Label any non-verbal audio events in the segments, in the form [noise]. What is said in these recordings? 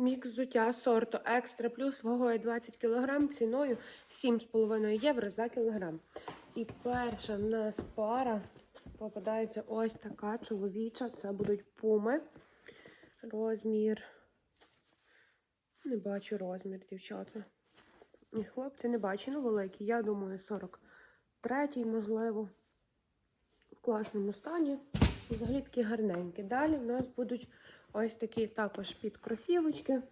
Мікс взуття сорту Екстра Плюс вагою 20 кг, ціною 7,5 євро за кілограм. І перша в нас пара попадається ось така чоловіча. Це будуть пуми. Розмір. Не бачу розмір, дівчата. І хлопці не бачу, ну великий. Я думаю, 43-й, можливо. В класному стані. Взагалі такі гарненькі. Далі в нас будуть ось такі також під кросівочки.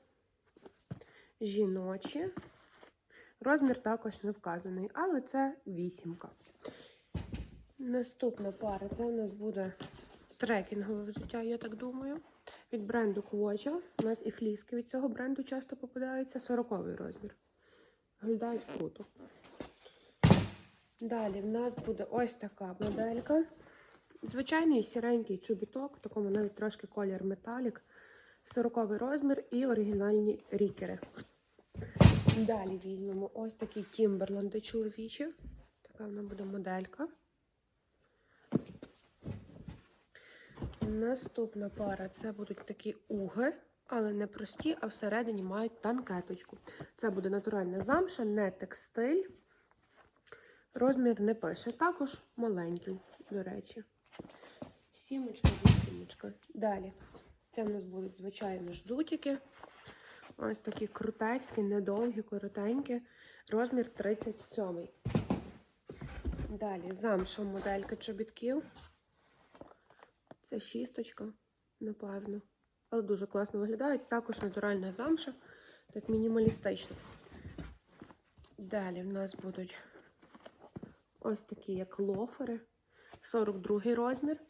Жіночі. Розмір також не вказаний, але це вісімка. Наступна пара це у нас буде трекінгове взуття, я так думаю. Від бренду Квоча. У нас і фліски від цього бренду часто попадаються. 40 розмір. Виглядають круто. Далі в нас буде ось така моделька. Звичайний сіренький чобіток, в такому навіть трошки колір металік. 40 розмір і оригінальні рікери. Далі візьмемо ось такі тімберленди чоловічі. Така вона буде моделька. Наступна пара це будуть такі уги, але не прості, а всередині мають танкеточку. Це буде натуральна замша, не текстиль. Розмір не пише. Також маленький, до речі. Сімочка, вісімочка. Далі. Це в нас будуть, звичайно, ждутики. Ось такі крутецькі, недовгі, коротенькі. Розмір 37. Далі замша моделька чобітків. Це шісточка, напевно. Але дуже класно виглядають. Також натуральна замша, так мінімалістично. Далі в нас будуть ось такі, як лофери. 42 розмір.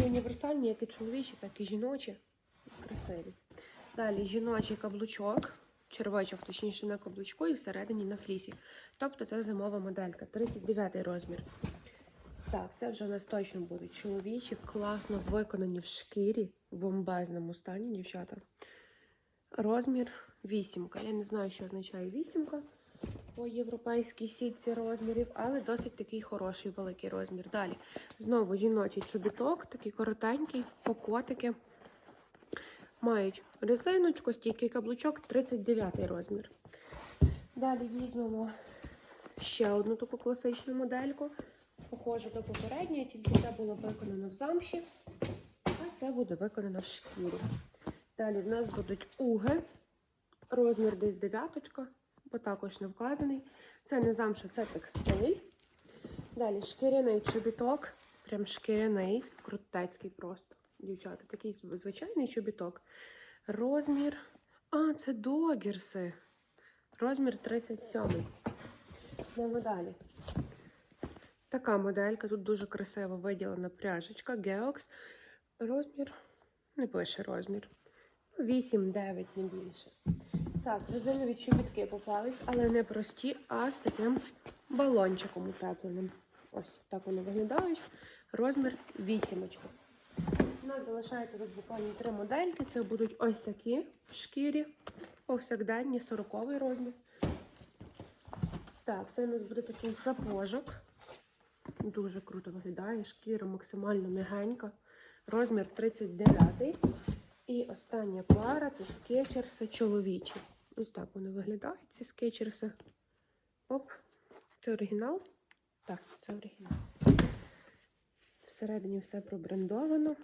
Такі універсальні, як і чоловічі, так і жіночі. Красиві. Далі жіночий каблучок, червачок, точніше, на каблучку і всередині на флісі. Тобто це зимова моделька, 39 розмір. Так, це вже у нас точно будуть чоловічі, класно виконані в шкірі, в бомбезному стані, дівчата. Розмір вісімка. Я не знаю, що означає вісімка по європейській сітці розмірів, але досить такий хороший великий розмір. Далі знову жіночий чобіток, такий коротенький, покотики. Мають резиночку, стійкий каблучок, 39 розмір. Далі візьмемо ще одну таку класичну модельку. Похоже до попередньої, тільки це було виконано в замші, а це буде виконано в шкірі. Далі в нас будуть уги, розмір десь дев'яточка, бо також не вказаний. Це не замша, це текстиль. Далі шкіряний чобіток, прям шкіряний, крутецький просто. Дівчата, такий звичайний чобіток. Розмір. А, це догерси. Розмір 37. Йдемо далі. Така моделька, тут дуже красиво виділена пряжечка, Geox. Розмір, не пише розмір. 8-9, не більше. Так, резинові чобітки попались, але не прості, а з таким балончиком утепленим. Ось так вони виглядають. Розмір 8. У нас залишається тут буквально три модельки. Це будуть ось такі в шкірі, повсякденні, 40 розмір. Так, це у нас буде такий сапожок. Дуже круто виглядає. Шкіра максимально м'ягенька. Розмір 39. І остання пара це скетчерси чоловічі. Ось так вони виглядають, ці скетчерси. Оп, це оригінал? Так, це оригінал. Всередині все пробрендовано.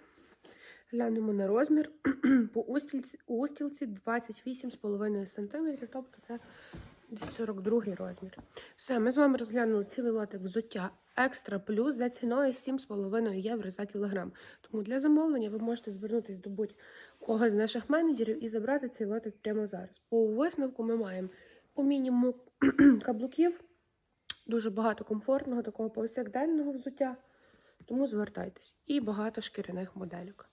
Глянемо на розмір. [clears throat] По устілці, устілці 28,5 см, тобто це десь 42 розмір. Все, ми з вами розглянули цілий лотик взуття екстра плюс за ціною 7,5 євро за кілограм. Тому для замовлення ви можете звернутися до будь-кого з наших менеджерів і забрати цей лотик прямо зараз. По висновку ми маємо по мінімуму [clears throat] каблуків, дуже багато комфортного, такого повсякденного взуття. Тому звертайтесь. І багато шкіряних модельок.